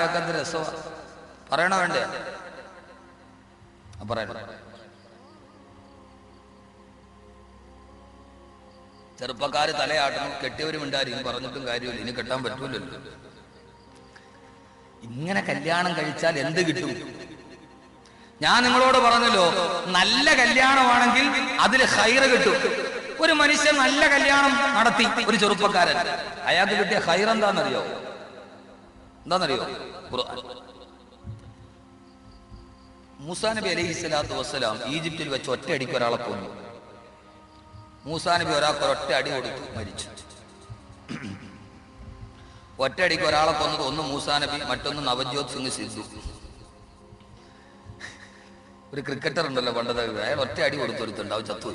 എന്ത് രസമാണ് പറയണോ വേണ്ടേ? പറയണ ചെറുപ്പക്കാര് തലയാട്ടണം കെട്ടിയവരും ഉണ്ടായിരിക്കും പറഞ്ഞിട്ടും കാര്യമില്ല ഇനി കെട്ടാൻ പറ്റൂലല്ലോ. ഇങ്ങനെ കല്യാണം കഴിച്ചാൽ എന്ത് കിട്ടും? ഞാൻ നിങ്ങളോട് പറഞ്ഞല്ലോ നല്ല കല്യാണമാണെങ്കിൽ അതിൽ ഹൈറ് കിട്ടും. ഒരു മനുഷ്യൻ നല്ല കല്യാണം നടത്തി ഒരു ചെറുപ്പക്കാരൻ. അയാൾക്ക് കിട്ടിയ ഹൈർ എന്താണെന്നറിയോ? എന്താണെന്നറിയോ? ഖുർആൻ. മൂസാ നബി അലൈഹി സ്വലാത്തു വസ്സലാം ഈജിപ്തിൽ വെച്ച് ഒറ്റയടിക്ക് ഒരാളെ കൊന്നു. മൂസാ നബി ഒരാൾക്ക് ഒരൊറ്റ അടി കൊടുത്തു മരിച്ചു. ഒറ്റയടിക്ക് ഒരാളെ കൊന്നത് ഒന്ന് മൂസാ നബി മറ്റൊന്ന് നവജ്യോത് സിംഗ് സിദ്ധു ഒരു ക്രിക്കറ്റർ ഉണ്ടല്ലോ പണ്ടത്തെ അയാൾ ഒറ്റ അടി കൊടുത്തൊരുത്തുണ്ട് അവ ചത്തു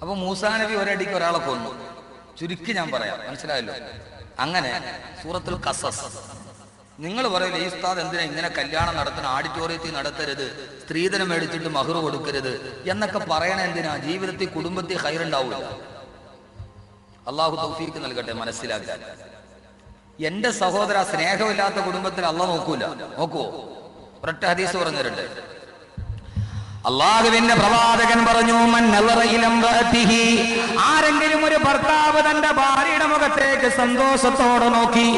അപ്പൊ മൂസാ നബി ഒരടിക്ക് ഒരാളെ കൊന്നു. ചുരുക്കി ഞാൻ പറയാം. മനസ്സിലായല്ലോ? അങ്ങനെ സൂറത്തുൽ കസസ് നിങ്ങൾ പറയില്ല ഈ ഉസ്താദ് എന്തിനാ ഇങ്ങനെ കല്യാണം നടത്തണം ആഡിറ്റോറിയത്തിൽ നടത്തരുത് സ്ത്രീധനം മേടിച്ചിട്ട് മഹർ കൊടുക്കരുത് എന്നൊക്കെ പറയണ എന്തിനാ? ജീവിതത്തിൽ കുടുംബത്തിൽ ഹൈറുണ്ടാവില്ല അള്ളാഹു തൗഫീക്ക് നൽകട്ടെ മനസ്സിലാക്കാൻ. എന്റെ സഹോദര സ്നേഹമില്ലാത്ത കുടുംബത്തിൽ അല്ല നോക്കൂല. നോക്കുവോ? ഒരൊറ്റ ഹദീസ് പറഞ്ഞു തരട്ടെ അള്ളാഹുവിന്റെ പ്രവാചകൻ പറഞ്ഞു. ആരെങ്കിലും ഒരു ഭർത്താവ് തന്റെ ഭാര്യയുടെ മുഖത്തേക്ക് സന്തോഷത്തോടെ നോക്കി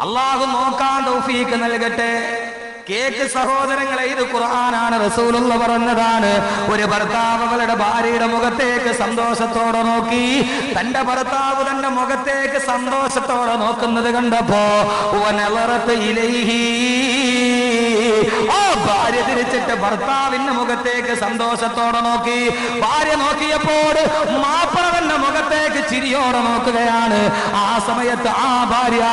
അള്ളാഹു നോക്കാൻ തൗഫീക്ക് നൽകട്ടെ കേക്ക് സഹോദരങ്ങളെ ഇത് ഖുർആനാണ് റസൂലുള്ള പറഞ്ഞതാണ് ഒരു ഭർത്താവ് അവളുടെ ഭാര്യയുടെ മുഖത്തേക്ക് സന്തോഷത്തോടെ നോക്കി തന്റെ ഭർത്താവ് തന്റെ മുഖത്തേക്ക് സന്തോഷത്തോടെ നോക്കുന്നത് കണ്ടപ്പോ "വനളറത്ത് ഇലൈഹി." ഭാര്യ തിരിച്ചിട്ട് ഭർത്താവിന്റെ മുഖത്തേക്ക് സന്തോഷത്തോടെ നോക്കി ഭാര്യ നോക്കിയപ്പോൾ മാപ്പിള തന്റെ മുഖത്തേക്ക് ചിരിയോടെ നോക്കുകയാണ്. ആ സമയത്ത് ആ ഭാര്യ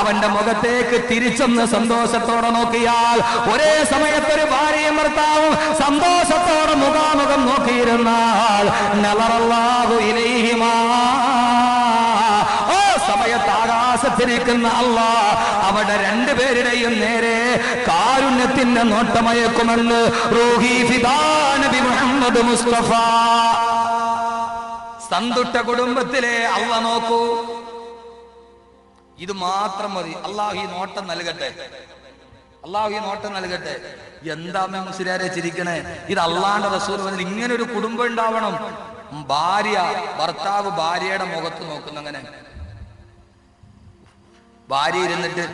അവന്റെ മുഖത്തേക്ക് തിരിച്ചൊന്ന് സന്തോഷത്തോടെ നോക്കിയാൽ ഒരേ സമയത്ത് ഒരു ഭാര്യയും ഭർത്താവും സന്തോഷത്തോടെ മുഖാമുഖം നോക്കിയിരുന്നാൽ സമയത്ത് ആകാശത്തിരിക്കുന്ന അല്ല അവിടെ രണ്ടുപേരുടെയും നേരെ കാരുണ്യത്തിന്റെ നോട്ടമയക്കുമെന്ന് റൂഹി മുസ്തഫ. സന്തുഷ്ട കുടുംബത്തിലെ അള്ള നോക്കൂ. ഇത് മാത്രം മതി. അള്ളാഹു ഈ നോട്ടം നൽകട്ടെ. അള്ളാഹു ഈ നോട്ടം നൽകട്ടെ. എന്താ മുസ്ലിയാരെ ചിരിക്കണേ? ഇത് അള്ളാന്റെ റസൂൽ ഇങ്ങനെ ഒരു കുടുംബം ഉണ്ടാവണം. ഭാര്യ ഭർത്താവ് ഭാര്യയുടെ മുഖത്ത് നോക്കുന്ന അങ്ങനെ. ഭാര്യ ഇരുന്നിട്ട്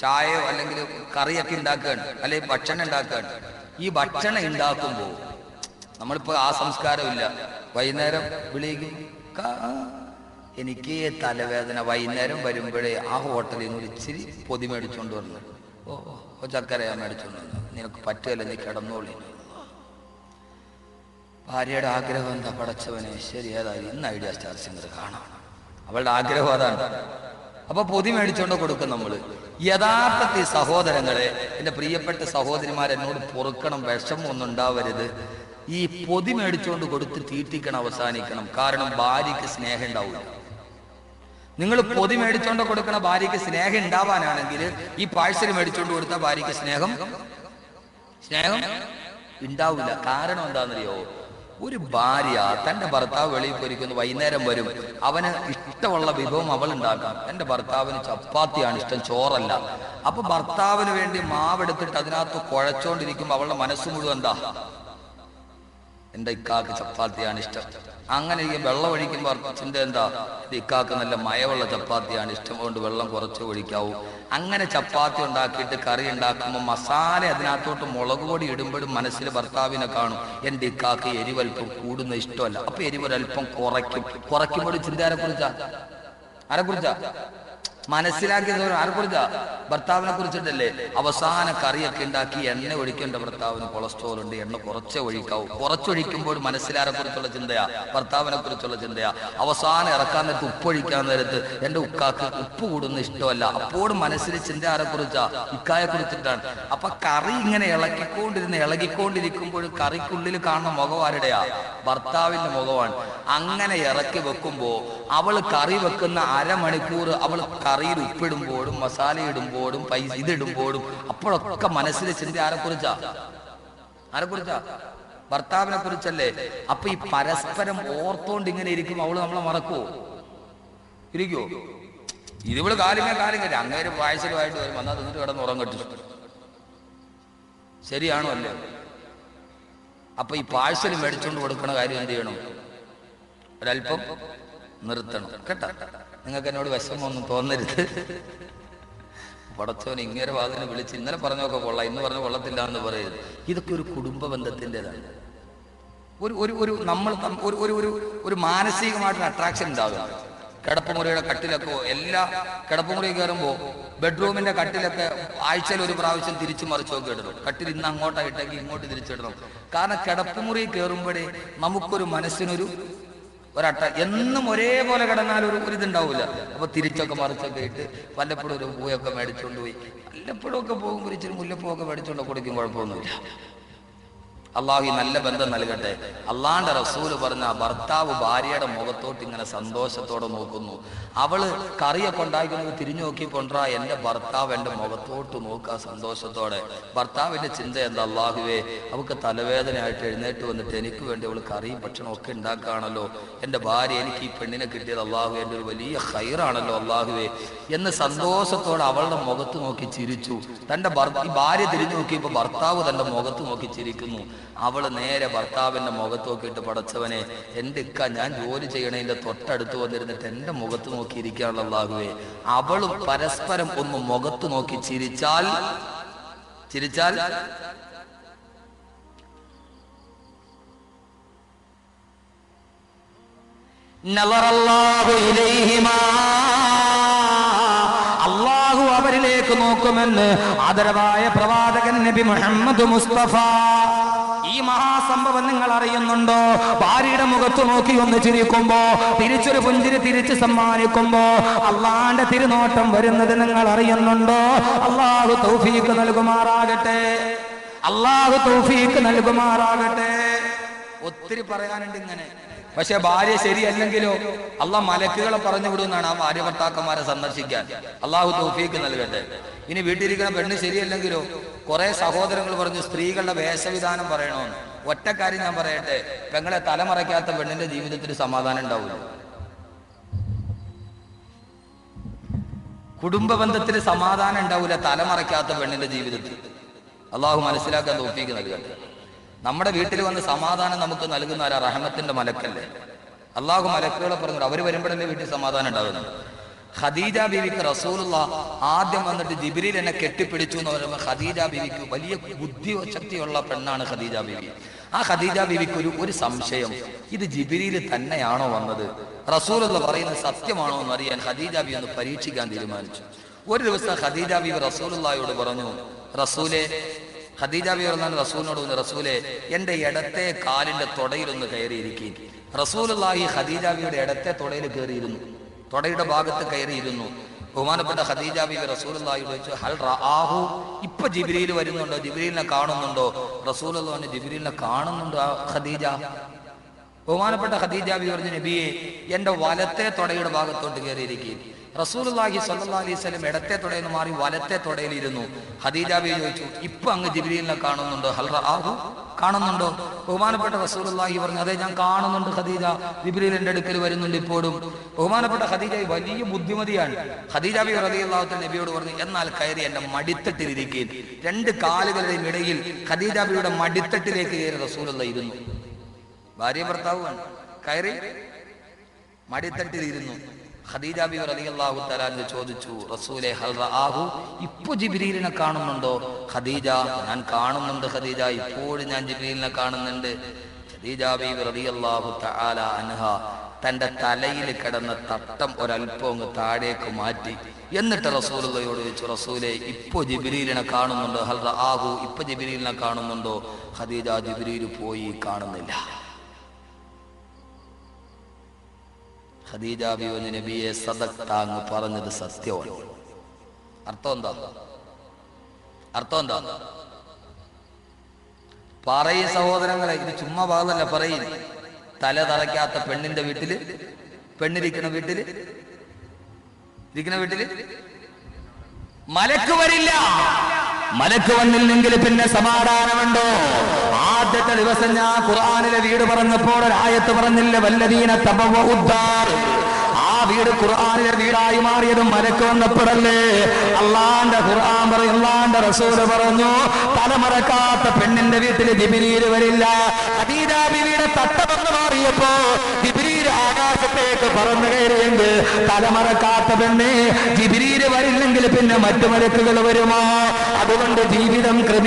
ചായയോ അല്ലെങ്കിൽ കറിയൊക്കെ ഉണ്ടാക്കുകയാണ്. അല്ലെങ്കിൽ ഭക്ഷണം ഉണ്ടാക്കുകയാണ്. ഈ ഭക്ഷണം ഉണ്ടാക്കുമ്പോൾ നമ്മളിപ്പോ ആ സംസ്കാരമില്ല. വൈകുന്നേരം വിളിക്കും. "കാ, എനിക്ക് തലവേദന. വൈകുന്നേരം വരുമ്പോഴേ ആ ഹോട്ടലിൽ നിന്ന് ഇച്ചിരി പൊതി മേടിച്ചോണ്ട് വന്നു ഓ ഓ, മേടിച്ചോണ്ട് വന്നു നിനക്ക് പറ്റുമല്ല നീ കിടന്നോളി. ഭാര്യയുടെ ആഗ്രഹം എന്താ? പടച്ചവനെ ശരി ഏതായാലും ഇന്ന് ഐഡിയ സ്റ്റാർ സിംഗർ കാണാം. അവളുടെ ആഗ്രഹം അതാണ്. അപ്പൊ പൊതി മേടിച്ചോണ്ട് കൊടുക്കും നമ്മൾ. യഥാർത്ഥത്തിൽ സഹോദരങ്ങളെ എന്റെ പ്രിയപ്പെട്ട സഹോദരിമാരെന്നോട് പൊറുക്കണം വിഷമം ഒന്നും ഉണ്ടാവരുത്. ഈ പൊതി മേടിച്ചുകൊണ്ട് കൊടുത്ത് തീറ്റിക്കണം അവസാനിക്കണം. കാരണം ഭാര്യയ്ക്ക് സ്നേഹം ഉണ്ടാവില്ല നിങ്ങൾ പൊതി മേടിച്ചോണ്ട് കൊടുക്കണ ഭാര്യയ്ക്ക് സ്നേഹം ഉണ്ടാവാനാണെങ്കിൽ ഈ പാഴ്സൽ മേടിച്ചോണ്ട് കൊടുത്ത ഭാര്യയ്ക്ക് സ്നേഹം? സ്നേഹം? ഉണ്ടാവില്ല കാരണം എന്താണെന്നറിയോ? ഒരു ഭാര്യ തന്റെ ഭർത്താവ് വെളിയിൽ പോയിരിക്കുന്നു വൈകുന്നേരം വരും. അവന് ഇഷ്ടമുള്ള വിഭവം അവൾ ഉണ്ടാക്കാം എന്റെ ഭർത്താവിന് ചപ്പാത്തിയാണ് ഇഷ്ടം ചോറല്ല. അപ്പൊ ഭർത്താവിന് വേണ്ടി മാവെടുത്തിട്ട് അതിനകത്ത് കുഴച്ചോണ്ടിരിക്കുമ്പോ അവളുടെ മനസ്സ് മുഴുവൻ എന്താ? എന്റെ ഇക്കാക്ക് ചപ്പാത്തിയാണ് ഇഷ്ടം. അങ്ങനെ ഈ വെള്ളം ഒഴിക്കുമ്പോൾ ചിന്ത എന്താ? ഇക്കാക്ക് നല്ല മയമുള്ള ചപ്പാത്തിയാണ് ഇഷ്ടം കൊണ്ട് വെള്ളം കുറച്ച് ഒഴിക്കാവൂ. അങ്ങനെ ചപ്പാത്തി ഉണ്ടാക്കിയിട്ട് കറി ഉണ്ടാക്കുമ്പോൾ മസാല അതിനകത്തോട്ട് മുളക് പൊടി ഇടുമ്പോഴും മനസ്സിൽ ഭർത്താവിനെ കാണും എന്റെ ഇക്കാക്ക് എരിവൽപ്പം കൂടുന്ന ഇഷ്ടമല്ല. അപ്പൊ എരിവൊരൽപ്പം കുറയ്ക്കും. കുറയ്ക്കുമ്പോൾ ചിന്ത ആരെ കുറിച്ചാ മനസ്സിലാക്കിയത് ആരെ കുറിച്ചാ ഭർത്താവിനെ കുറിച്ചിട്ടല്ലേ? അവസാന കറിയൊക്കെ ഉണ്ടാക്കി എണ്ണ ഒഴിക്കേണ്ട ഭർത്താവിന് കൊളസ്ട്രോൾ ഉണ്ട്. എണ്ണ കുറച്ചേ ഒഴിക്കാവൂ. കുറച്ചൊഴിക്കുമ്പോൾ മനസ്സിലാരെ കുറിച്ചുള്ള ചിന്തയാ? ഭർത്താവിനെ കുറിച്ചുള്ള ചിന്തയാ? അവസാനം ഇറക്കാൻ നേരത്ത് ഉപ്പൊഴിക്കാൻ നേരത്ത് എന്റെ ഉക്കാക്ക് ഉപ്പ് കൂടുന്ന ഇഷ്ടമല്ല. അപ്പോഴും മനസ്സിൽ ചിന്ത ആരെ കുറിച്ചാ? ഇക്കായെ കുറിച്ചിട്ടാണ്. അപ്പൊ കറി ഇങ്ങനെ ഇളക്കിക്കൊണ്ടിരുന്ന് ഇളകിക്കൊണ്ടിരിക്കുമ്പോൾ കറിക്കുള്ളിൽ കാണുന്ന മുഖം ആരുടെയാ? ഭർത്താവിന്റെ മുഖമാണ്. അങ്ങനെ ഇറക്കി വെക്കുമ്പോ അവൾ കറി വെക്കുന്ന അരമണിക്കൂർ അവൾ കറിയിൽ ഉപ്പിടുമ്പോഴും മസാല ഇടുമ്പോഴും പൈസ ഇതിടുമ്പോഴും അപ്പോഴൊക്കെ മനസ്സിൽ ചിന്ത ആരെ കുറിച്ചാ? ആരെ കുറിച്ചാ? ഭർത്താവിനെ കുറിച്ചല്ലേ? അപ്പൊ ഈ പരസ്പരം ഓർത്തോണ്ട് ഇങ്ങനെ ഇരിക്കും അവൾ നമ്മളെ മറക്കുവോ? ഇരിക്കുവോ? ഇതിവൾ കാലിമേ കാര്യം കയറ്റി അങ്ങേര് പായസലുമായിട്ട് വരും. വന്നാൽ നിന്നിട്ട് കിടന്ന് ഉറങ്ങട്ടു ശരിയാണോ അല്ലേ? അപ്പൊ ഈ പാഴ്സൽ മേടിച്ചുകൊണ്ട് കൊടുക്കണ കാര്യം എന്ത് ചെയ്യണം? ഒരല്പം നിർത്തണം. കേട്ടോ? നിങ്ങൾക്ക് എന്നോട് വിഷമമൊന്നും തോന്നരുത്. പടച്ചവൻ ഇങ്ങനെ വാതിനെ വിളിച്ച് ഇന്നലെ പറഞ്ഞൊക്കെ കൊള്ളാം. ഇന്ന് പറഞ്ഞ കൊള്ളത്തില്ല എന്ന് പറയരുത്. ഇതൊക്കെ ഒരു കുടുംബ ബന്ധത്തിന്റെതാണ്. ഒരു ഒരു ഒരു നമ്മൾ ഒരു ഒരു ഒരു ഒരു മാനസികമായിട്ടൊരു അട്രാക്ഷൻ ഉണ്ടാകും കിടപ്പുമുറിയുടെ കട്ടിലൊക്കെ എല്ലാ കിടപ്പുമുറി കയറുമ്പോൾ ബെഡ്റൂമിന്റെ കട്ടിലൊക്കെ ആഴ്ചയിൽ ഒരു പ്രാവശ്യം തിരിച്ചു മറിച്ചൊക്കെ ഇടണം. കട്ടിൽ ഇന്ന് അങ്ങോട്ടായിട്ടെങ്കിൽ ഇങ്ങോട്ട് തിരിച്ചിടണം കാരണം കിടപ്പുമുറി കയറുമ്പോഴേ നമുക്കൊരു മനസ്സിനൊരു ഒരട്ട എന്നും ഒരേപോലെ കിടന്നാൽ ഒരു ഇതുണ്ടാവില്ല അപ്പൊ തിരിച്ചൊക്കെ മറിച്ചൊക്കെ ഇട്ട് വല്ലപ്പോഴും ഒരു പൂയൊക്കെ മേടിച്ചുകൊണ്ട് പോയി. വല്ലപ്പോഴും ഒക്കെ പോകുമ്പോൾ ഇച്ചിരി മുല്ലപ്പൂവൊക്കെ മേടിച്ചുകൊണ്ട് കൊടുക്കും കുഴപ്പമൊന്നുമില്ല. അള്ളാഹു ഈ നല്ല ബന്ധം നൽകട്ടെ. അള്ളാന്റെ റസൂൽ പറഞ്ഞ ഭർത്താവ് ഭാര്യയുടെ മുഖത്തോട്ട് ഇങ്ങനെ സന്തോഷത്തോടെ നോക്കുന്നു. അവൾ കറിയൊക്കെ ഉണ്ടാക്കുന്നത് തിരിഞ്ഞു നോക്കി കൊണ്ടാ എന്റെ ഭർത്താവ് എന്റെ മുഖത്തോട്ട് നോക്കുക സന്തോഷത്തോടെ. ഭർത്താവിന്റെ ചിന്ത എന്താ അള്ളാഹുവേ? അവൾക്ക് തലവേദനയായിട്ട് എഴുന്നേറ്റ് വന്നിട്ട് എനിക്ക് വേണ്ടി അവൾ കറി ഭക്ഷണം ഒക്കെ ഉണ്ടാക്കുകയാണല്ലോ. എന്റെ ഭാര്യ എനിക്ക് ഈ പെണ്ണിനെ കിട്ടിയത് അള്ളാഹു എന്റെ ഒരു വലിയ ഹൈറാണല്ലോ അള്ളാഹുവേ. എന്ന് സന്തോഷത്തോടെ അവളുടെ മുഖത്ത് നോക്കി ചിരിച്ചു. തന്റെ ഭാര്യ തിരിഞ്ഞു നോക്കിയപ്പോ ഭർത്താവ് തന്റെ മുഖത്ത് നോക്കി ചിരിക്കുന്നു. അവൾ നേരെ ഭർത്താവിന്റെ മുഖത്ത് നോക്കിയിട്ട് പടച്ചവനെ എന്റെ ഇക്ക ഞാൻ ജോലി ചെയ്യണതിന്റെ തൊട്ടടുത്ത് വന്നിരുന്നിട്ട് എന്റെ മുഖത്ത് നോക്കി ഇരിക്കാനുള്ള അള്ളാഹുവേ. അവളും പരസ്പരം ഒന്ന് മുഖത്ത് നോക്കി ചിരിച്ചാൽ ചിരിച്ചാൽ? ഇലൈഹിമാ. അള്ളാഹു അവരിലേക്ക് നോക്കുമെന്ന് ആദരവായ പ്രവാചകൻ നബി മുഹമ്മദ് മുസ്തഫ. ഈ മഹാസംഭവം നിങ്ങൾ അറിയുന്നുണ്ടോ? ഭാര്യയുടെ മുഖത്ത് നോക്കി ഒന്ന് ചിരിക്കുമ്പോ തിരിച്ചൊരു പുഞ്ചിരി തിരിച്ച് സമ്മാനിക്കുമ്പോ അള്ളാന്റെ തിരുനോട്ടം വരുന്നത് നിങ്ങൾ അറിയുന്നുണ്ടോ? അള്ളാഹു തൗഫീക്ക് നൽകുമാറാകട്ടെ. അള്ളാഹു തൗഫീക്ക് നൽകുമാറാകട്ടെ. ഒത്തിരി പറയാനുണ്ട് ഇങ്ങനെ. പക്ഷെ ഭാര്യ ശരിയല്ലെങ്കിലോ അള്ളാഹ് മലക്കുകളെ പറഞ്ഞു വിടുമെന്നാണ് ആ ഭാര്യ ഭർത്താക്കന്മാരെ സന്ദർശിക്കാൻ. അള്ളാഹു തൗഫീക്ക് നൽകട്ടെ. ഇനി വീട്ടിലിരിക്കുന്ന പെണ്ണ് ശരിയല്ലെങ്കിലോ കുറെ സഹോദരങ്ങൾ പറഞ്ഞു സ്ത്രീകളുടെ വേഷവിധാനം പറയണമെന്ന് ഒറ്റ കാര്യം ഞാൻ പറയട്ടെ പെങ്ങളെ തലമറയ്ക്കാത്ത പെണ്ണിന്റെ ജീവിതത്തിൽ സമാധാനം ഉണ്ടാവില്ല കുടുംബ ബന്ധത്തിൽ സമാധാനം ഉണ്ടാവില്ല തലമറയ്ക്കാത്ത പെണ്ണിന്റെ ജീവിതത്തിൽ. അള്ളാഹു മനസ്സിലാക്കാൻ തോപ്പിക്ക് നൽകട്ടെ. നമ്മുടെ വീട്ടിൽ വന്ന് സമാധാനം നമുക്ക് നൽകുന്ന ആ റഹമത്തിന്റെ മലക്കല്ലേ? അള്ളാഹു മലക്കുകളെ പറഞ്ഞു അവർ വരുമ്പോഴല്ലേ വീട്ടിൽ സമാധാനം ഉണ്ടാകുന്നത് ഖദീജ ബീവിക്ക് റസൂലുള്ള ആദ്യം വന്നിട്ട് ജിബിരിൽ എന്നെ കെട്ടിപ്പിടിച്ചു എന്ന് പറയുമ്പോൾ ഖദീജ ബീവിക്ക് വലിയ ബുദ്ധി ശക്തിയുള്ള പെണ്ണാണ് ഖദീജ ബീവി. ആ ഖദീജ ബീവിക്ക് ഒരു ഒരു സംശയം. ഇത് ജിബിരിയിൽ തന്നെയാണോ വന്നത്? റസൂലുള്ള പറയുന്നത് സത്യമാണോ എന്ന് അറിയാൻ ഖദീജ ബി ഒന്ന് പരീക്ഷിക്കാൻ തീരുമാനിച്ചു. ഒരു ദിവസം ഖദീജ ബീവി റസൂലുള്ളയോട് പറഞ്ഞു റസൂലെ ഖദീജ ബി പറഞ്ഞാൽ റസൂലിനോട് പറഞ്ഞു റസൂലെ എന്റെ ഇടത്തെ കാലിന്റെ തുടയിലൊന്ന് കയറിയിരിക്കും റസൂലുള്ളാഹി ഖദീജ ബിയുടെ ഇടത്തെ തുടയിൽ കയറിയിരുന്നു. തുടയുടെ ഭാഗത്ത് കയറിയിരുന്നു. ബഹുമാനപ്പെട്ട ഖദീജ ബിബി റസൂലുള്ളാഹി ചോദിച്ചു ഹൽ റആഹു? ഇപ്പൊ ജിബ്രീൽ വരുന്നുണ്ടോ? ജിബ്രീലിനെ കാണുന്നുണ്ടോ? റസൂലുള്ളാഹിനെ ജിബ്രീലിനെ കാണുന്നുണ്ടോ ഖദീജ. ബഹുമാനപ്പെട്ട ഖദീജ ബി പറഞ്ഞു നബിയെ എന്റെ വലത്തെ തുടയുടെ ഭാഗത്തോട്ട് കയറിയിരിക്കുകയും റസൂലുള്ളാഹി സ്വല്ലല്ലാഹി അലൈഹി വസല്ലം ഇടത്തെ തുടയിൽ നിന്ന് മാറി വലത്തെ തുടയിൽ ഇരുന്നു ഖദീജ ബി ചോദിച്ചു ഇപ്പൊ അങ്ങ് ജിബ്രീലിനെ കാണുന്നുണ്ടോ? ഹൽ ആഹു കാണുന്നുണ്ടോ? ബഹുമാനപ്പെട്ട റസൂലുള്ളാഹി പറഞ്ഞു അതെ ഞാൻ കാണുന്നുണ്ട് ഖദീജ ജിബ്രീൽ എന്റെ അടുക്കൽ വരുന്നുണ്ട് ഇപ്പോഴും. ബഹുമാനപ്പെട്ട ഖദീജ വലിയ ബുദ്ധിമതിയാണ്. ഖദീജ ബി തആല നബിയോട് പറഞ്ഞു എന്നാൽ കയറി എന്റെ മടിത്തട്ടിലിരിക്കുകയും രണ്ട് കാലുകളുടെയും ഇടയിൽ ഖദീജ ബിയുടെ മടിത്തട്ടിലേക്ക് കയറി റസൂലുള്ള ഇരുന്നു. ഭാര്യ ഭർത്താവുമാണ് കയറി മടിത്തട്ടിലിരുന്നു. ഖദീജ ബി റളിയല്ലാഹു തആല ചോദിച്ചു റസൂലെ ഹൽ റആഹു? ഇപ്പൊ ജിബ്രീലിനെ കാണുന്നുണ്ടോ? ഖദീജ ഞാൻ കാണുന്നുണ്ട് ഖദീജ ഇപ്പോഴും ഞാൻ ജിബ്രീലിനെ കാണുന്നുണ്ട്. ഖദീജ ബി റളിയല്ലാഹു തആല അൻഹ തന്റെ തലയിൽ കിടന്ന തട്ടം ഒരല്പം അങ്ങ് താഴേക്ക് മാറ്റി. എന്നിട്ട് റസൂലുള്ളയോട് ചോദിച്ചു റസൂലെ ഇപ്പൊ ജിബ്രീലിനെ കാണുന്നുണ്ടോ? ഹൽ റആഹു ഇപ്പൊ ജിബ്രീലിനെ കാണുന്നുണ്ടോ? ഖദീജ ജിബ്രീൽ പോയി കാണുന്നില്ല. നബിയെ സദക്താങ് പറഞ്ഞത് സത്യമാണ്. അർത്ഥം എന്താ? അർത്ഥം എന്താ? പറയ സഹോദരങ്ങളെ ഇത് ചുമ്മാ ഭാഗമല്ല പറയും. തല തറയ്ക്കാത്ത പെണ്ണിന്റെ വീട്ടിൽ പെണ്ണിരിക്കുന്ന വീട്ടിൽ ഇരിക്കുന്ന വീട്ടിൽ. മലക്ക് വരില്ല. മലക്ക് വന്നില്ലെങ്കിൽ പിന്നെ സമാധാനമുണ്ടോ? ആദ്യത്തെ ദിവസം ഞാൻ ഖുർആാനിലെ വീട് പറഞ്ഞപ്പോൾ ഒരായത്ത് പറഞ്ഞില്ല വല്ലതീന തപവ ഉദ്ധാർ ആ വീട് ഖുർആാനിലെ വീടായി മാറിയതും മലക്ക് വന്നപ്പോഴല്ലേ. അള്ളാന്റെ ഖുർആൻ പറയും അള്ളാന്റെ റസൂൽ പറഞ്ഞു തലമറക്കാത്ത പെണ്ണിന്റെ വീട്ടിൽ ജിബിരിയിൽ വരില്ല. ഖദീജ ബിവിയുടെ തട്ടമെന്ന് മാറിയപ്പോ ജിബിരിയിൽ ആകാശത്തേക്ക് പറന്നു കയറിയെങ്കിൽ തലമറക്കാത്ത പെണ്ണ് ജിബിരിയിൽ വരില്ലെങ്കിൽ പിന്നെ മറ്റു മലക്കുകൾ വരുമോ? അതുകൊണ്ട് ജീവിതം ക്രമീ